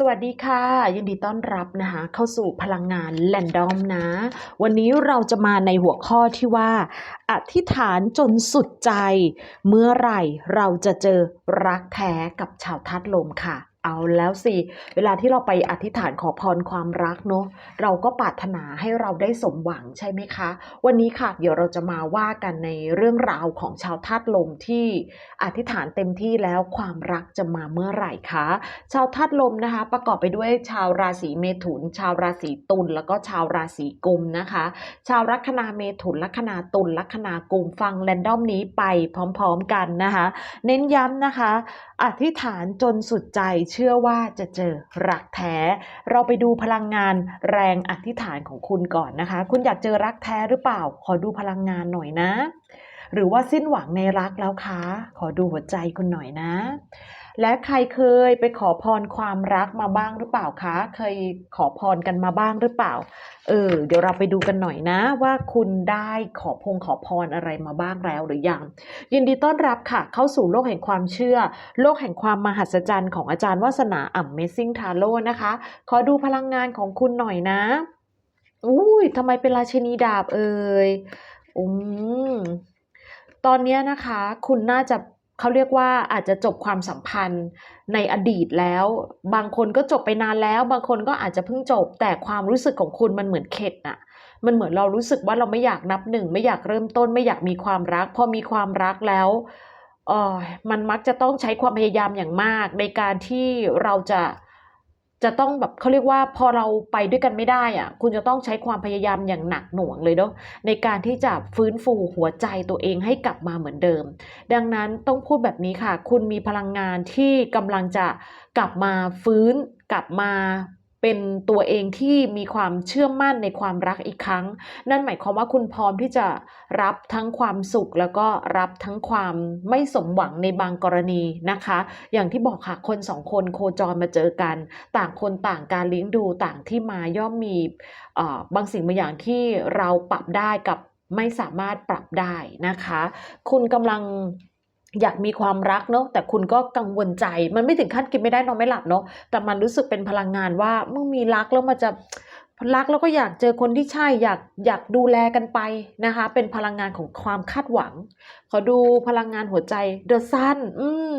สวัสดีค่ะ ยินดีต้อนรับนะคะเข้าสู่พลังงานแลนดอมนะ วันนี้เราจะมาในหัวข้อที่ว่า อธิษฐานจนสุดใจ เมื่อไหร่เราจะเจอรักแท้กับชาวธาตุลมค่ะ เอาแล้วสิ เวลาที่เราไปอธิษฐานขอพรความรักเนาะเราก็ปรารถนาให้เราได้สมหวังใช่ไหมคะ วันนี้ค่ะ เดี๋ยวเราจะมาว่ากันในเรื่องราวของชาวธาตุลมที่อธิษฐานเต็มที่แล้วความรักจะมาเมื่อไหร่คะชาวธาตุลมนะคะ ประกอบไปด้วยชาวราศีเมถุน ชาวราศีตุลแล้วก็ชาวราศีกุมนะคะ ชาวลัคนาเมถุนลัคนาตุลลัคนากุมฟังแรนดอมนี้ไปพร้อม ๆกันนะคะ เน้นย้ำนะคะ อธิษฐานจนสุดใจเชื่อว่าจะเจอรักแท้ เราไปดูพลังงานแรงอธิษฐานของคุณก่อนนะคะ คุณอยากเจอรักแท้หรือเปล่า ขอดูพลังงานหน่อยนะ หรือว่าสิ้นหวังในรักแล้วคะ ขอดูหัวใจคุณหน่อยนะ และใครเคยไปขอพรความรักมาบ้างหรือเปล่าคะ เคยขอพรกันมาบ้างหรือเปล่า เออ เดี๋ยวเราไปดูกันหน่อยนะว่าคุณได้ขอพงขอพรอะไรมาบ้างแล้วหรือยัง ยินดีต้อนรับค่ะ เข้าสู่โลกแห่งความเชื่อ โลกแห่งความมหัศจรรย์ของอาจารย์วาสนาอ่ำเมซิ่งทาโร่นะคะ ขอดูพลังงานของคุณหน่อยนะ อุ้ยทำไมเป็นราชินีดาบเอ่ยอืมตอนนี้นะคะ คุณน่าจะ เขาเรียกว่าอาจจะจบความสัมพันธ์ในอดีตแล้ว บางคนก็จบไปนานแล้ว บางคนก็อาจจะเพิ่งจบ แต่ความรู้สึกของคุณมันเหมือนเข็ดอะมันเหมือนเรารู้สึกว่าเราไม่อยากนับหนึ่ง ไม่อยากเริ่มต้น ไม่อยากมีความรัก พอมีความรักแล้วเออมันมักจะต้องใช้ความพยายามอย่างมาก ในการที่เราจะ จะต้องแบบเขาเรียกว่าพอเราไปด้วยกันไม่ได้อะคุณจะต้องใช้ความพยายามอย่างหนักหน่วงเลยเนาะในการที่จะฟื้นฟูหัวใจตัวเองให้กลับมาเหมือนเดิม ดังนั้นต้องพูดแบบนี้ค่ะ คุณมีพลังงานที่กำลังจะกลับมาฟื้นกลับมา เป็นตัวเองที่มีความเชื่อมั่นในความรักอีกครั้ง นั่นหมายความว่าคุณพร้อมที่จะรับทั้งความสุข แล้วก็รับทั้งความไม่สมหวังในบางกรณีนะคะ อย่างที่บอกค่ะคนสองคนโคจรมาเจอกัน ต่างคนต่างการเลี้ยงดูต่างที่มาย่อมมีเอ่อบางสิ่งบางอย่างที่เราปรับได้กับไม่สามารถปรับได้นะคะ คุณกำลัง อยากมีความรักเนาะแต่คุณก็กังวลใจ มันไม่ถึงขั้นกินไม่ได้นอนไม่หลับเนาะแต่มันรู้สึกเป็นพลังงานว่าเมื่อมีรักแล้วมันจะรักแล้วก็อยากเจอคนที่ใช่อยากอยากดูแลกันไปนะคะ เป็นพลังงานของความคาดหวัง ขอดูพลังงานหัวใจเดอะซันอืม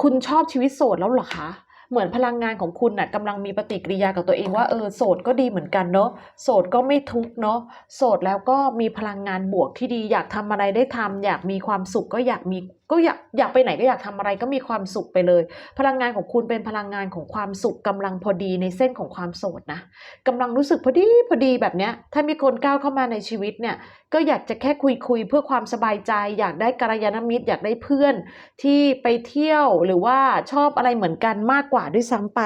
คุณชอบชีวิตโสดแล้วเหรอคะ เหมือนพลังงานของคุณน่ะกำลังมีปฏิกิริยากับตัวเองว่าเออโสดก็ดีเหมือนกันเนาะโสดก็ไม่ทุกเนาะโสดแล้วก็มีพลังงานบวกที่ดี อยากทำอะไรได้ทำอยากมีความสุขก็อยากมี ก็อยากอยากไปไหนก็อยากทำอะไรก็มีความสุขไปเลย พลังงานของคุณเป็นพลังงานของความสุขกำลังพอดีในเส้นของความโสดนะกำลังรู้สึกพอดีพอดีแบบเนี้ยถ้ามีคนก้าวเข้ามาในชีวิตเนี่ยก็อยากจะแค่คุยคุยเพื่อความสบายใจ อยากได้กัลยาณมิตร อยากได้เพื่อนที่ไปเที่ยวหรือว่าชอบอะไรเหมือนกันมากกว่าด้วยซ้ำไป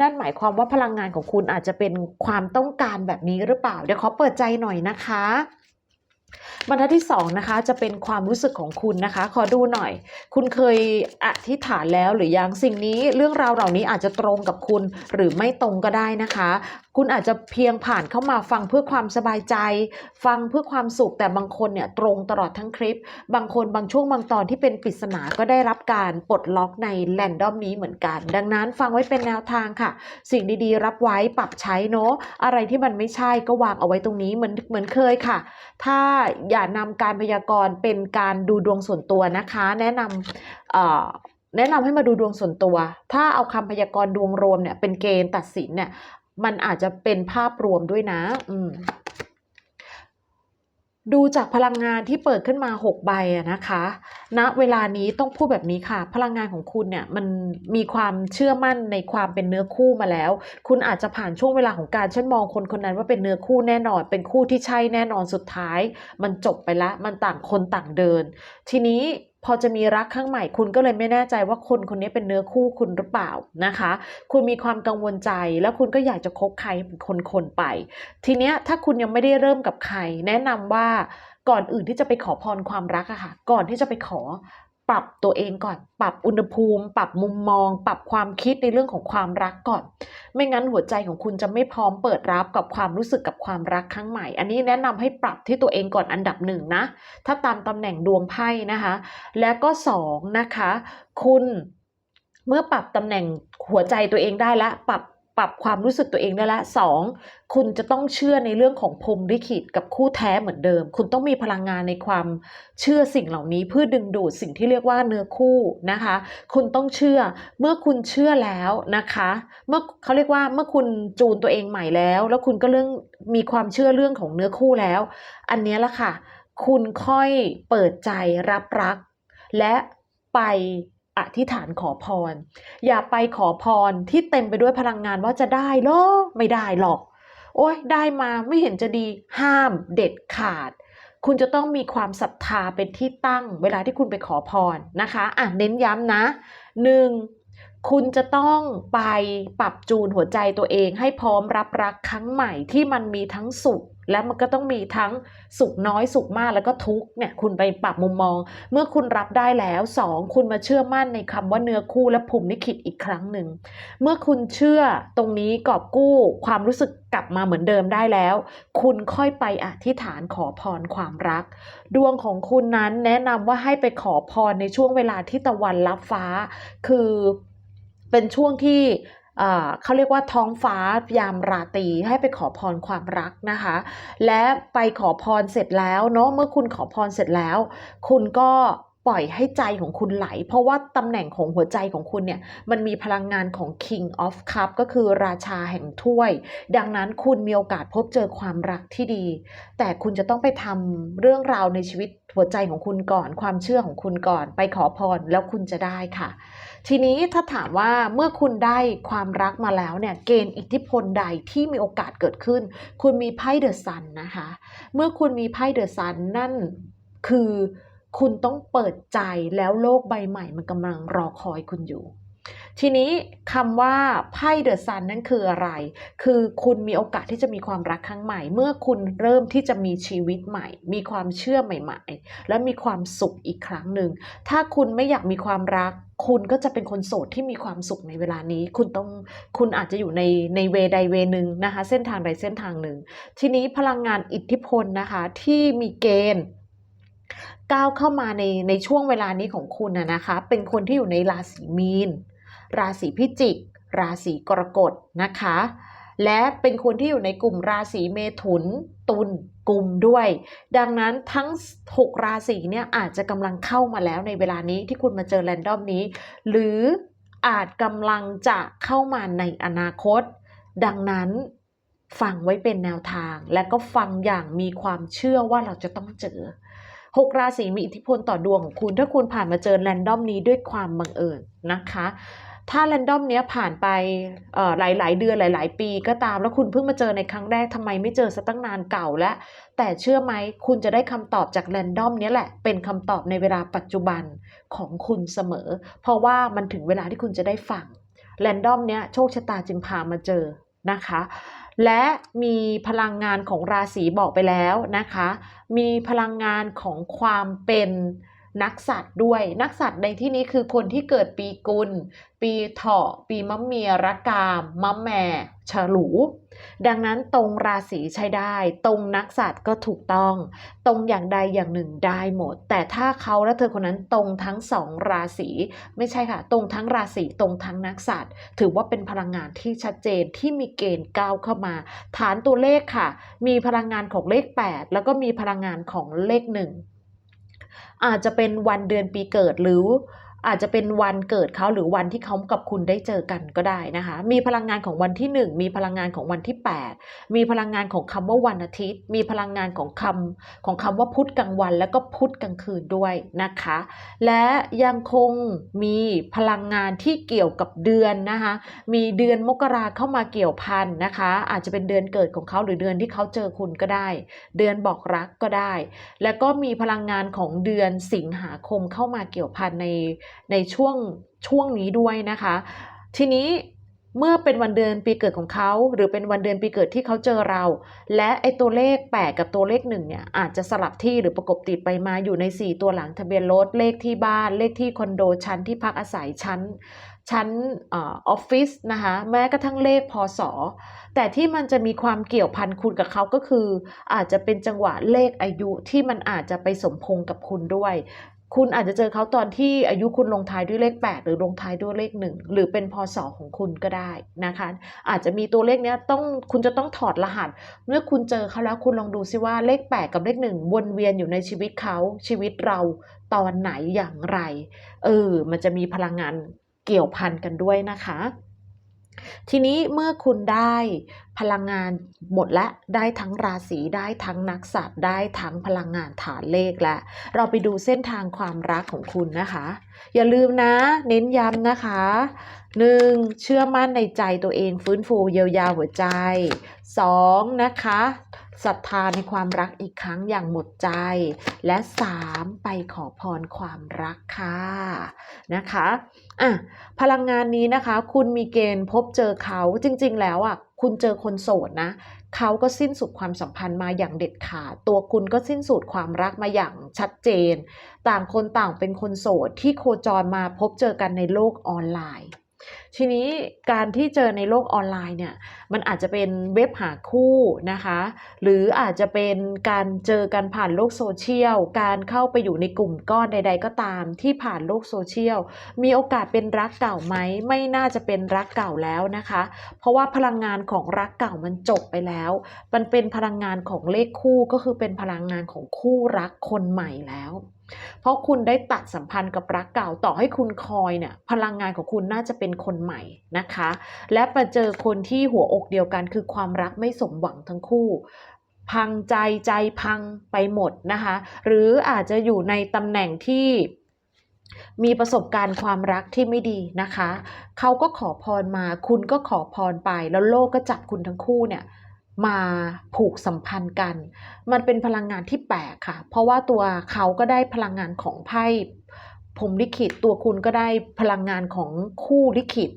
นั่นหมายความว่าพลังงานของคุณอาจจะเป็นความต้องการแบบนี้หรือเปล่าเดี๋ยวขอเปิดใจหน่อยนะคะ บรรทัดที่2นะคะจะเป็นความรู้สึกของคุณนะคะ ขอดูหน่อย คุณเคยอธิษฐานแล้วหรือยังสิ่งนี้เรื่องราวเหล่านี้อาจจะตรงกับคุณหรือไม่ตรงก็ได้นะคะ คุณอาจจะเพียงผ่านเข้ามาฟังเพื่อความสบายใจ ฟังเพื่อความสุขแต่บางคนเนี่ยตรงตลอดทั้งคลิป บางคนบางช่วงบางตอนที่เป็นปริศนาก็ได้รับการปลดล็อกในแรนดอมนี้เหมือนกัน ดังนั้นฟังไว้เป็นแนวทางค่ะ สิ่งดีๆ รับไว้ปรับใช้เนาะอะไรที่มันไม่ใช่ก็วางเอาไว้ตรงนี้เหมือนเหมือนเคยค่ะ ถ้าอย่านำการพยากรณ์เป็นการดูดวงส่วนตัวนะคะ แนะนำแนะนำให้มาดูดวงส่วนตัว ถ้าเอาคำพยากรณ์ดวงรวมเนี่ยเป็นเกณฑ์ตัดสินเนี่ย มันอาจจะเป็นภาพรวมด้วยนะ อืมดูจากพลังงานที่เปิดขึ้นมา 6 ใบอะนะคะณเวลานี้ต้องพูดแบบนี้ค่ะ พลังงานของคุณเนี่ยมันมีความเชื่อมั่นในความเป็นเนื้อคู่มาแล้ว คุณอาจจะผ่านช่วงเวลาของการฉันมองคนคนนั้นว่าเป็นเนื้อคู่แน่นอน เป็นคู่ที่ใช่แน่นอนสุดท้าย มันจบไปละ มันต่างคนต่างเดิน ทีนี้ พอจะมีรักข้างใหม่คุณก็เลยไม่แน่ใจว่าคนคนนี้เป็นเนื้อคู่คุณหรือเปล่านะคะ คุณมีความกังวลใจแล้วคุณก็อยากจะคบใครเป็นคนไป ทีเนี้ยถ้าคุณยังไม่ได้เริ่มกับใคร แนะนำว่าก่อนอื่นที่จะไปขอพรความรักอะค่ะ ก่อนที่จะไปขอ ปรับตัวเองก่อน ปรับอุณหภูมิ ปรับมุมมอง ปรับความคิดในเรื่องของความรักก่อน ไม่งั้นหัวใจของคุณจะไม่พร้อมเปิดรับกับความรู้สึกกับความรักครั้งใหม่ อันนี้แนะนำให้ปรับที่ตัวเองก่อนอันดับหนึ่งนะ ถ้าตามตำแหน่งดวงไพ่นะคะ และก็สองนะคะ คุณเมื่อปรับตำแหน่งหัวใจตัวเองได้แล้วปรับ ปรับความรู้สึกตัวเองได้ล้วสองคุณจะต้องเชื่อในเรื่องของพรมลิขิตกับคู่แท้เหมือนเดิม คุณต้องมีพลังงานในความเชื่อสิ่งเหล่านี้เพื่อดึงดูดสิ่งที่เรียกว่าเนื้อคู่นะคะ คุณต้องเชื่อเมื่อคุณเชื่อแล้วนะคะ เมื่อเขาเรียกว่าเมื่อคุณจูนตัวเองใหม่แล้ว แล้วคุณก็เรื่องมีความเชื่อเรื่องของเนื้อคู่แล้ว อันนี้ละค่ะ คุณค่อยเปิดใจรับรัก และไป อธิษฐานขอพร อย่าไปขอพรที่เต็มไปด้วยพลังงานว่าจะได้หรอไม่ได้หรอก โอ้ยได้มาไม่เห็นจะดีห้ามเด็ดขาด คุณจะต้องมีความศรัทธาเป็นที่ตั้ง เวลาที่คุณไปขอพรนะคะอะเน้นย้ำนะหนึ่งคุณจะต้องไปปรับจูนหัวใจตัวเองให้พร้อมรับรักครั้งใหม่ที่มันมีทั้งสุข และมันก็ต้องมีทั้งสุขน้อยสุขมากแล้วก็ทุกเนี่ยคุณไปปรับมุมมอง เมื่อคุณรับได้แล้วสองคุณมาเชื่อมั่นในคำว่าเนื้อคู่และภูมิลิขิตอีกครั้งหนึ่ง เมื่อคุณเชื่อตรงนี้กอบกู้ความรู้สึกกลับมาเหมือนเดิมได้แล้ว คุณค่อยไปอธิษฐานขอพรความรัก ดวงของคุณนั้นแนะนำว่าให้ไปขอพรในช่วงเวลาที่ตะวันรับฟ้า คือเป็นช่วงที่ เขาเรียกว่าท้องฟ้ายามราตรีให้ไปขอพรความรักนะคะ และไปขอพรเสร็จแล้วเนาะเมื่อคุณขอพรเสร็จแล้ว คุณก็ ปล่อยให้ใจของคุณไหล เพราะว่าตำแหน่งของหัวใจของคุณเนี่ย มันมีพลังงานของ King of Cup ก็คือราชาแห่งถ้วย ดังนั้นคุณมีโอกาสพบเจอความรักที่ดี แต่คุณจะต้องไปทำเรื่องราวในชีวิตหัวใจของคุณก่อน ความเชื่อของคุณก่อน ไปขอพรแล้วคุณจะได้ค่ะ ทีนี้ถ้าถามว่าเมื่อคุณได้ความรักมาแล้วเนี่ย เกณฑ์อิทธิพลใดที่มีโอกาสเกิดขึ้น คุณมีไพ่เดอะซันนะคะ เมื่อคุณมีไพ่เดอะซันนั่นคือ คุณต้องเปิดใจแล้วโลกใบใหม่มันกำลังรอคอยคุณอยู่ ทีนี้คำว่าไพ่เดอะซันนั่นคืออะไร คือคุณมีโอกาสที่จะมีความรักครั้งใหม่ เมื่อคุณเริ่มที่จะมีชีวิตใหม่ มีความเชื่อใหม่ ๆ และมีความสุขอีกครั้งหนึ่ง ถ้าคุณไม่อยากมีความรัก คุณก็จะเป็นคนโสดที่มีความสุขในเวลานี้ คุณต้องคุณอาจจะอยู่ในในเวใดเวหนึ่งนะคะ เส้นทางใดเส้นทางหนึ่ง ทีนี้พลังงานอิทธิพลนะคะที่มีเกณฑ์ ก้าวเข้ามาในในช่วงเวลานี้ของคุณนะนะคะ เป็นคนที่อยู่ในราศีมีน ราศีพิจิก ราศีกรกฎนะคะ และเป็นคนที่อยู่ในกลุ่มราศีเมถุน ตุลกลุ่มด้วย ดังนั้นทั้ง 6 ราศีเนี่ยอาจจะกำลังเข้ามาแล้วในเวลานี้ที่คุณมาเจอแรนดอมนี้ หรืออาจกำลังจะเข้ามาในอนาคต ดังนั้นฟังไว้เป็นแนวทาง และก็ฟังอย่างมีความเชื่อว่าเราจะต้องเจอ หกราศีมีอิทธิพลต่อดวงของคุณ ถ้าคุณผ่านมาเจอแรนดอมนี้ด้วยความบังเอิญนะคะถ้าแรนดอมเนี้ยผ่านไปเอ่อหลายๆเดือนหลาย ๆ ปีก็ตามแล้วคุณเพิ่งมาเจอในครั้งแรกทำไมไม่เจอซะตั้งนานเก่าแล้ว แต่เชื่อไหมคุณจะได้คำตอบจากแรนดอมเนี้ยแหละเป็นคำตอบในเวลาปัจจุบันของคุณเสมอ เพราะว่ามันถึงเวลาที่คุณจะได้ฟังแรนดอมเนี้ยโชคชะตาจึงพามาเจอนะคะ และมีพลังงานของราศีบอกไปแล้วนะคะ มีพลังงานของความเป็น นักสัตว์ด้วย นักสัตว์ในที่นี้คือคนที่เกิดปีกุล ปีเถาะ ปีมะเมียรกามมะแม่ฉลู ดังนั้นตรงราศีใช้ได้ ตรงนักสัตว์ก็ถูกต้อง ตรงอย่างใดอย่างหนึ่งได้หมด แต่ถ้าเขาและเธอคนนั้นตรงทั้งสองราศีไม่ใช่ค่ะ ตรงทั้งราศีตรงทั้งนักสัตว์ ถือว่าเป็นพลังงานที่ชัดเจนที่มีเกณฑ์ก้าวเข้ามา ฐานตัวเลขค่ะ มีพลังงานของเลข 8 แล้วก็มีพลังงานของเลขหนึ่ง อาจจะเป็นวันเดือนปีเกิดหรือ อาจจะเป็นวันเกิดเขาหรือวันที่เขากับคุณได้เจอกันก็ได้นะคะ มีพลังงานของวันที่ 1 มีพลังงานของวันที่ 8 มีพลังงานของคำว่าวันอาทิตย์ มีพลังงานของคำของคำว่าพุธกลางวัน แล้วก็พุธกลางคืนด้วยนะคะ และยังคงมีพลังงานที่เกี่ยวกับเดือนนะคะ มีเดือนมกราเข้ามาเกี่ยวพันนะคะ อาจจะเป็นเดือนเกิดของเขาหรือเดือนที่เขาเจอคุณก็ได้ เดือนบอกรักก็ได้ แล้วก็มีพลังงานของเดือนสิงหาคมเข้ามาเกี่ยวพันในในช่วงช่วงนี้ด้วยนะคะ ทีนี้เมื่อเป็นวันเดือนปีเกิดของเขา หรือเป็นวันเดือนปีเกิดที่เขาเจอเรา และไอตัวเลข 8 กับตัวเลข1เนี่ยอาจจะสลับที่หรือประกบติดไปมาอยู่ใน 4 ตัวหลังทะเบียนรถเลขที่บ้านเลขที่คอนโดชั้นที่พักอาศัยชั้นชั้นออฟฟิศนะคะแม้กระทั่งเลขพศแต่ที่มันจะมีความเกี่ยวพันคุณกับเขาก็คือ อาจจะเป็นจังหวะเลขอายุที่มันอาจจะไปสมพงกับคุณด้วย คุณอาจจะเจอเขาตอนที่อายุคุณลงท้ายด้วยเลข 8 หรือลงท้ายด้วยเลข 1 หรือเป็นพศของคุณก็ได้นะคะ อาจจะมีตัวเลขเนี้ยต้องคุณจะต้องถอดรหัส เมื่อคุณเจอเขาแล้วคุณลองดูซิว่าเลข 8 กับเลข 1 วนเวียนอยู่ในชีวิตเขาชีวิตเราตอนไหนอย่างไร เออ มันจะมีพลังงานเกี่ยวพันกันด้วยนะคะ ทีนี้เมื่อคุณได้พลังงานหมดและได้ทั้งราศีได้ทั้งนักสัตว์ได้ทั้งพลังงานฐานเลขและเราไปดูเส้นทางความรักของคุณนะคะ อย่าลืมนะ เน้นย้ำนะคะ 1. เชื่อมั่นในใจตัวเองฟื้นฟูเยียวยาหัวใจ 2. นะคะ ศรัทธาในความรักอีกครั้งอย่างหมดใจ และ 3. ไปขอพรความรักค่ะนะคะอะพลังงานนี้นะคะ คุณมีเกณฑ์พบเจอเขาจริง ๆ แล้วอะคุณเจอคนโสดนะ เขาก็สิ้นสุดความสัมพันธ์มาอย่างเด็ดขาด ตัวคุณก็สิ้นสุดความรักมาอย่างชัดเจน ต่างคนต่างเป็นคนโสดที่โคจรมาพบเจอกันในโลกออนไลน์ ทีนี้การที่เจอในโลกออนไลน์เนี่ยมันอาจจะเป็นเว็บหาคู่นะคะ หรืออาจจะเป็นการเจอกันผ่านโลกโซเชียล การเข้าไปอยู่ในกลุ่มก้อนใด ๆ ก็ตามที่ผ่านโลกโซเชียล มีโอกาสเป็นรักเก่าไหม ไม่น่าจะเป็นรักเก่าแล้วนะคะ เพราะว่าพลังงานของรักเก่ามันจบไปแล้ว มันเป็นพลังงานของเลขคู่ก็คือเป็นพลังงานของคู่รักคนใหม่แล้วเพราะคุณได้ตัดสัมพันธ์กับรักเก่าต่อให้คุณคอยเนี่ยพลังงานของคุณน่าจะเป็นคนใหม่นะคะ และมาเจอคนที่หัวอกเดียวกันคือความรักไม่สมหวังทั้งคู่พังใจใจพังไปหมดนะคะ หรืออาจจะอยู่ในตำแหน่งที่มีประสบการณ์ความรักที่ไม่ดีนะคะ เขาก็ขอพรมา คุณก็ขอพรไป แล้วโลกก็จับคุณทั้งคู่เนี่ยมาผูกสัมพันธ์กัน มันเป็นพลังงานที่แปลกค่ะ เพราะว่าตัวเขาก็ได้พลังงานของไพ่ พรมลิขิตตัวคุณก็ได้พลังงานของคู่ลิขิต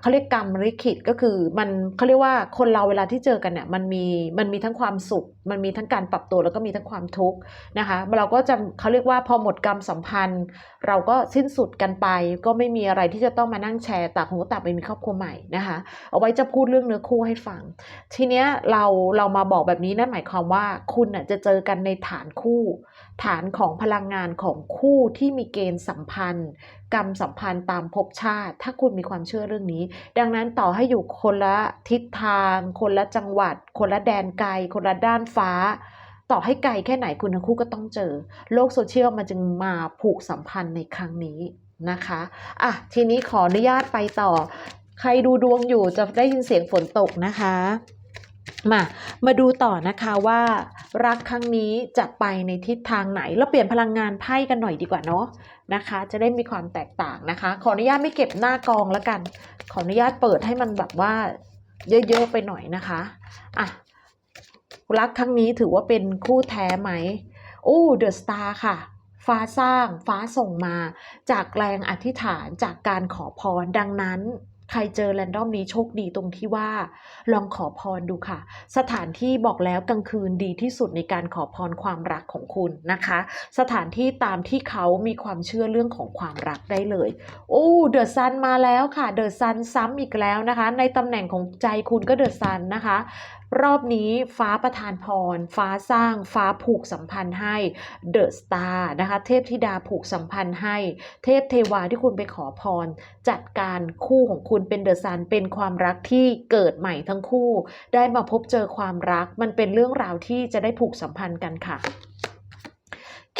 เขาเรียกกรรมลิขิตก็คือมันเขาเรียกว่าคนเราเวลาที่เจอกันเนี่ยมันมีมันมีทั้งความสุข มันมีทั้งการปรับตัวแล้วก็มีทั้งความทุกข์นะคะเราก็จะเขาเรียกว่าพอหมดกรรมสัมพันธ์ เราก็สิ้นสุดกันไป ก็ไม่มีอะไรที่จะต้องมานั่งแชร์ต่างคนก็ต่างไปมีครอบครัวใหม่นะคะเอาไว้จะพูดเรื่องเนื้อคู่ให้ฟัง ทีเนี้ยเราเรามาบอกแบบนี้นั่นหมายความว่าคุณน่ะจะเจอกันในฐานคู่ ฐานของพลังงานของคู่ที่มีเกณฑ์สัมพันธ์ กรรมสัมพันธ์ตามภพชาติ ถ้าคุณมีความเชื่อเรื่องนี้ ดังนั้นต่อให้อยู่คนละทิศทาง คนละจังหวัด คนละแดนไกล คนละด้านฟ้า ต่อให้ไกลแค่ไหนคุณทั้งคู่ก็ต้องเจอ โลกโซเชียลมันจึงมาผูกสัมพันธ์ในครั้งนี้นะคะอะทีนี้ขออนุญาตไปต่อ ใครดูดวงอยู่จะได้ยินเสียงฝนตกนะคะ มา มาดูต่อนะคะว่ารักครั้งนี้จะไปในทิศทางไหนเราเปลี่ยนพลังงานไพ่กันหน่อยดีกว่าเนาะนะคะ จะได้มีความแตกต่างนะคะ ขออนุญาตไม่เก็บหน้ากองแล้วกัน ขออนุญาตเปิดให้มันแบบว่าเยอะๆไปหน่อยนะคะอะรักครั้งนี้ถือว่าเป็นคู่แท้ไหมโอ้เดอะสตาร์ค่ะฟ้าสร้างฟ้าส่งมาจากแรงอธิษฐานจากการขอพรดังนั้น ใครเจอแรนดอมนี้โชคดีตรงที่ว่า ลองขอพรดูค่ะ สถานที่บอกแล้วกลางคืนดีที่สุดในการขอพรความรักของคุณนะคะ สถานที่ตามที่เขามีความเชื่อเรื่องของความรักได้เลย โอ้เดอะซันมาแล้วค่ะเดอะซันซ้ำอีกแล้วนะคะ ในตำแหน่งของใจคุณก็เดอะซันนะคะรอบนี้ฟ้าประทานพร ฟ้าสร้างฟ้าผูกสัมพันธ์ให้เดอะสตาร์นะคะเทพธิดาผูกสัมพันธ์ให้ เทพเทวาที่คุณไปขอพร จัดการคู่ของคุณเป็นเดอะซันเป็นความรักที่เกิดใหม่ทั้งคู่ ได้มาพบเจอความรัก มันเป็นเรื่องราวที่จะได้ผูกสัมพันธ์กันค่ะ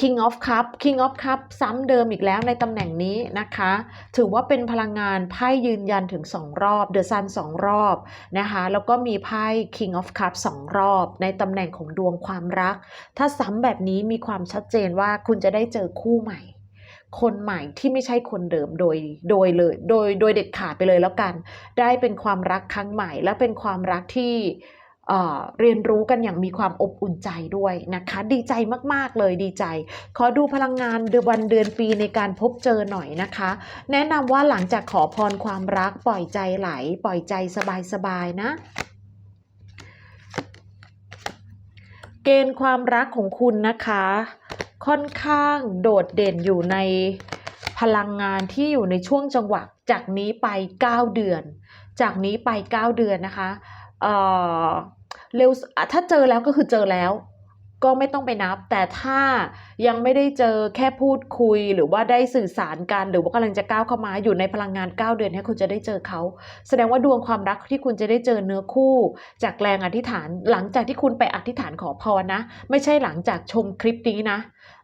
King of Cup King of Cup ซ้ำเดิมอีกแล้วในตำแหน่งนี้นะคะ ถือว่าเป็นพลังงานไพ่ยืนยันถึง 2 รอบ The Sun 2 รอบนะคะ แล้วก็มีไพ่ King of Cup 2 รอบ ในตำแหน่งของดวงความรัก ถ้าซ้ำแบบนี้มีความชัดเจนว่าคุณจะได้เจอคู่ใหม่ คนใหม่ที่ไม่ใช่คนเดิมโดยโดยเลยโดยโดยเด็ดขาดไปเลยแล้วกัน ได้เป็นความรักครั้งใหม่ และเป็นความรักที่ เรียนรู้กันอย่างมีความอบอุ่นใจด้วยนะคะ ดีใจมากๆเลยดีใจ ขอดูพลังงานเดือนวันเดือนปีในการพบเจอหน่อยนะคะ แนะนำว่าหลังจากขอพรความรักปล่อยใจไหล ปล่อยใจสบายๆนะเกณฑ์ความรักของคุณนะคะ ค่อนข้างโดดเด่นอยู่ในพลังงานที่อยู่ในช่วงจังหวะจากนี้ไป 9 เดือน จากนี้ไป 9 เดือนนะคะ เอ่อ เร็วอะถ้าเจอแล้วก็คือเจอแล้ว ก็ไม่ต้องไปนับ แต่ถ้ายังไม่ได้เจอแค่พูดคุยหรือว่าได้สื่อสารกัน หรือว่ากำลังจะก้าวเข้ามาอยู่ในพลังงาน 9 เดือนเนี้คุณจะได้เจอเขา แสดงว่าดวงความรักที่คุณจะได้เจอเนื้อคู่ จากแรงอธิษฐาน หลังจากที่คุณไปอธิษฐานขอพรนะ ไม่ใช่หลังจากชมคลิปนี้นะ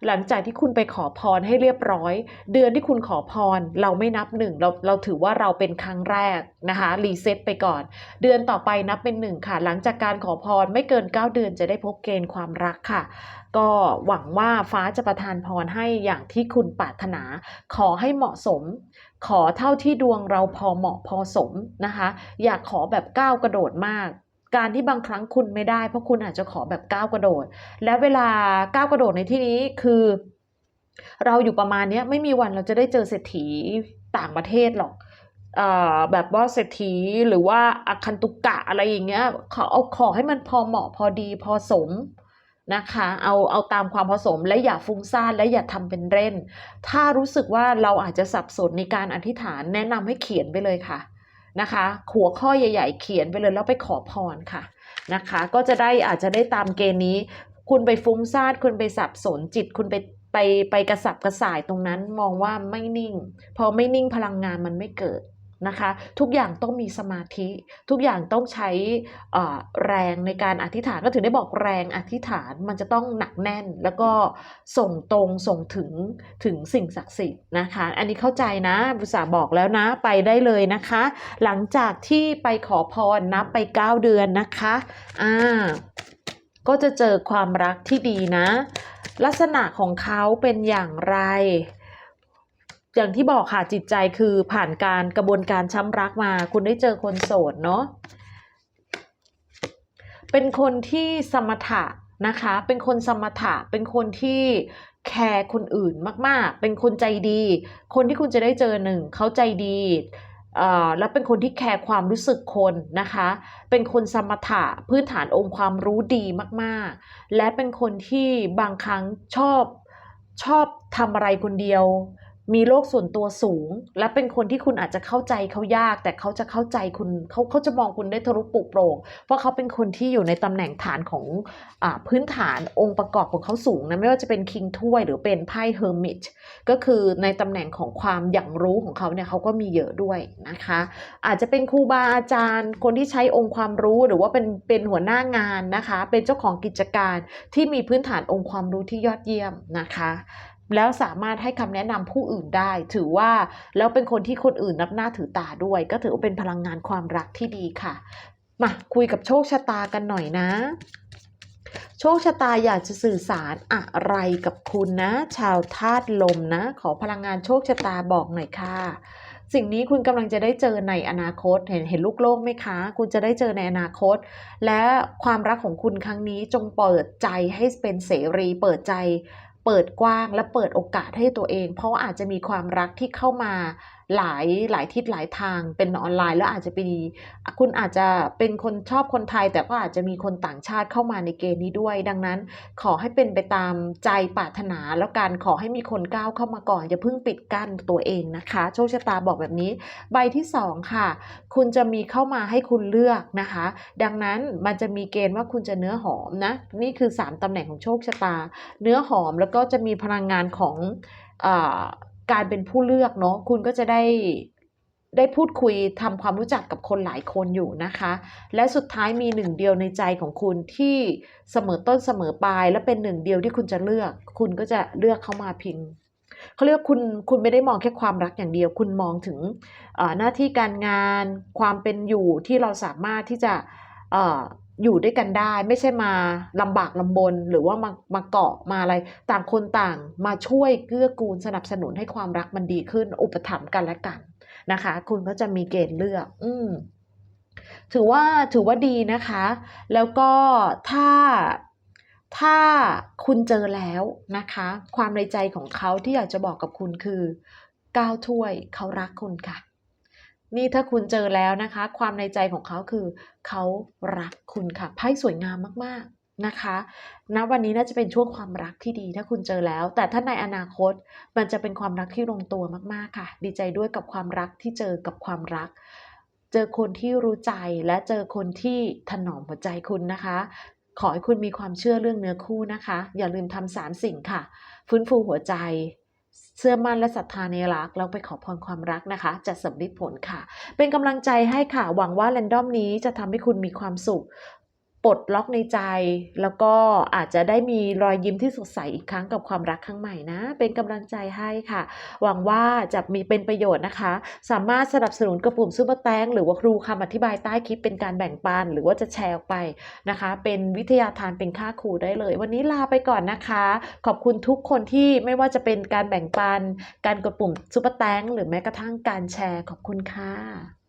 หลังจากที่คุณไปขอพรให้เรียบร้อย เดือนที่คุณขอพรเราไม่นับหนึ่งเราเราถือว่าเราเป็นครั้งแรกนะคะรีเซ็ตไปก่อน เดือนต่อไปนับเป็นหนึ่งค่ะ หลังจากการขอพรไม่เกิน 9 เดือนจะได้พบเกณฑ์ความรักค่ะ ก็หวังว่าฟ้าจะประทานพรให้อย่างที่คุณปรารถนา ขอให้เหมาะสม ขอเท่าที่ดวงเราพอเหมาะพอสมนะคะ อยากขอแบบก้าวกระโดดมาก การที่บางครั้งคุณไม่ได้ เพราะคุณอาจจะขอแบบก้าวกระโดด และเวลาก้าวกระโดดในที่นี้คือ เราอยู่ประมาณนี้ไม่มีวันเราจะได้เจอเศรษฐีต่างประเทศหรอกอแบบว่าเศรษฐีหรือว่าอาคันตุกะอะไรอย่างเงี้ยขอเอาขอให้มันพอเหมาะพอดีพอสมนะคะเอาเอาตามความผสมและอย่าฟุ้งซ่านและอย่าทำเป็นเล่น ถ้ารู้สึกว่าเราอาจจะสับสนในการอธิษฐานแนะนำให้เขียนไปเลยค่ะ นะคะ หัวข้อใหญ่ ๆ เขียนไปเลยแล้วไปขอพรค่ะนะคะ ก็จะได้อาจจะได้ตามเกณฑ์นี้ คุณไปฟุ้งซ่านคุณไปสับสนจิต คุณไปไปไปกระสับกระส่ายตรงนั้นมองว่าไม่นิ่ง พอไม่นิ่งพลังงานมันไม่เกิด นะคะ ทุกอย่างต้องมีสมาธิ ทุกอย่างต้องใช้แรงในการอธิษฐานก็ถึงได้บอกแรงอธิษฐานมันจะต้องหนักแน่น แล้วก็ส่งตรงส่งถึงถึงสิ่งศักดิ์สิทธิ์นะคะ อันนี้เข้าใจนะบุษาบอกแล้วนะไปได้เลยนะคะ หลังจากที่ไปขอพรนับไป 9 เดือนนะคะอ่าก็จะเจอความรักที่ดีนะ ลักษณะของเขาเป็นอย่างไร อย่างที่บอกค่ะจิตใจคือผ่านการกระบวนการช้ำรักมา คุณได้เจอคนโสดเนาะเป็นคนที่สมถะนะคะ เป็นคนสมถะ เป็นคนที่แคร์คนอื่นมาก ๆ เป็นคนใจดี คนที่คุณจะได้เจอหนึ่งเขาใจดีอ่อแล้วเป็นคนที่แคร์ความรู้สึกคนนะคะ เป็นคนสมถะพื้นฐานองค์ความรู้ดีมากๆ และเป็นคนที่บางครั้งชอบชอบทำอะไรคนเดียว มีโลกส่วนตัวสูง และเป็นคนที่คุณอาจจะเข้าใจเขายาก แต่เขาจะเข้าใจคุณเขาเขาจะมองคุณได้ทะลุปลุกโปร่งเพราะเขาเป็นคนที่อยู่ในตำแหน่งฐานของอาพื้นฐานองค์ประกอบของเขาสูงนะไม่ว่าจะเป็นคิงถ้วยหรือเป็นไพ่เฮอร์มิตก็คือในตำแหน่งของความอย่างรู้ของเขาเนี่ยเขาก็มีเยอะด้วยนะคะ อาจจะเป็นครูบาอาจารย์ คนที่ใช้องค์ความรู้หรือว่าเป็นเป็นหัวหน้างานนะคะ เป็นเจ้าของกิจการที่มีพื้นฐานองค์ความรู้ที่ยอดเยี่ยมนะคะ แล้วสามารถให้คำแนะนำผู้อื่นได้ ถือว่าแล้วเป็นคนที่คนอื่นนับหน้าถือตาด้วย ก็ถือว่าเป็นพลังงานความรักที่ดีค่ะ มาคุยกับโชคชะตากันหน่อยนะ โชคชะตาอยากจะสื่อสารอะไรกับคุณนะ ชาวธาตุลมนะ ขอพลังงานโชคชะตาบอกหน่อยค่ะสิ่งนี้คุณกำลังจะได้เจอในอนาคตเห็นเห็นลูกโลกไหมคะ คุณจะได้เจอในอนาคต และความรักของคุณครั้งนี้จงเปิดใจให้เป็นเสรี เปิดใจ เปิดกว้างและเปิดโอกาสให้ตัวเอง เพราะาอาจจะมีความรักที่เข้ามา หลายหลายทิศหลายทางเป็นออนไลน์ แล้วอาจจะเป็นคุณอาจจะเป็นคนชอบคนไทย แต่ก็อาจจะมีคนต่างชาติเข้ามาในเกณฑ์นี้ด้วย ดังนั้นขอให้เป็นไปตามใจปรารถนา แล้วการขอให้มีคนก้าวเข้ามาก่อน อย่าเพิ่งปิดกั้นตัวเองนะคะ โชคชะตาบอกแบบนี้ ใบที่สองค่ะ คุณจะมีเข้ามาให้คุณเลือกนะคะ ดังนั้นมันจะมีเกณฑ์ว่าคุณจะเนื้อหอมนะนี่คือ 3ตำแหน่งของโชคชะตา เนื้อหอมแล้วก็จะมีพลังงานของ การเป็นผู้เลือกเนาะคุณก็จะได้ได้พูดคุยทำความรู้จักกับคนหลายคนอยู่นะคะ และสุดท้ายมีหนึ่งเดียวในใจของคุณที่เสมอต้นเสมอปลาย และเป็นหนึ่งเดียวที่คุณจะเลือก คุณก็จะเลือกเข้ามาพิงเขาเรียกคุณคุณไม่ได้มองแค่ความรักอย่างเดียว คุณมองถึงหน้าที่การงาน ความเป็นอยู่ที่เราสามารถที่จะ อยู่ด้วยกันได้ ไม่ใช่มาลำบากลำบนหรือว่ามามาเกาะมาอะไร ต่างคนต่างมาช่วยเกื้อกูลสนับสนุนให้ความรักมันดีขึ้น อุปถัมภ์กันและกันนะคะ คุณก็จะมีเกณฑ์เลือก อืมถือว่าถือว่าดีนะคะ แล้วก็ถ้าถ้าคุณเจอแล้วนะคะ ความในใจของเขาที่อยากจะบอกกับคุณคือก้าวถ้วยเขารักคุณค่ะ นี่ถ้าคุณเจอแล้วนะคะ ความในใจของเขาคือ เขารักคุณค่ะไพ่สวยงามมากๆนะคะณวันนี้น่าจะเป็นช่วงความรักที่ดีถ้าคุณเจอแล้ว แต่ถ้าในอนาคตมันจะเป็นความรักที่ลงตัวมากๆค่ะ ดีใจด้วยกับความรักที่เจอกับความรัก เจอคนที่รู้ใจและเจอคนที่ถนอมหัวใจคุณนะคะ ขอให้คุณมีความเชื่อเรื่องเนื้อคู่นะคะ อย่าลืมทำสามสิ่งค่ะ ฟื้นฟูหัวใจ เชื่อมั่นและศรัทธาในรักแล้วไปขอพรความรักนะคะ จะสำเร็จผลค่ะ เป็นกำลังใจให้ค่ะ หวังว่าแรนดอมนี้จะทำให้คุณมีความสุข ปลดล็อกในใจ แล้วก็อาจจะได้มีรอยยิ้มที่สดใสอีกครั้งกับความรักครั้งใหม่นะ เป็นกำลังใจให้ค่ะ หวังว่าจะมีเป็นประโยชน์นะคะ สามารถสนับสนุนกระปุ่มซูเปอร์แตงหรือว่าครูคำอธิบายใต้คลิปเป็นการแบ่งปัน หรือว่าจะแชร์ออกไปนะคะ เป็นวิทยาทานเป็นค่าครูได้เลย วันนี้ลาไปก่อนนะคะ ขอบคุณทุกคนที่ไม่ว่าจะเป็นการแบ่งปัน การกดปุ่มซูเปอร์แตงหรือแม้กระทั่งการแชร์ขอบคุณค่ะ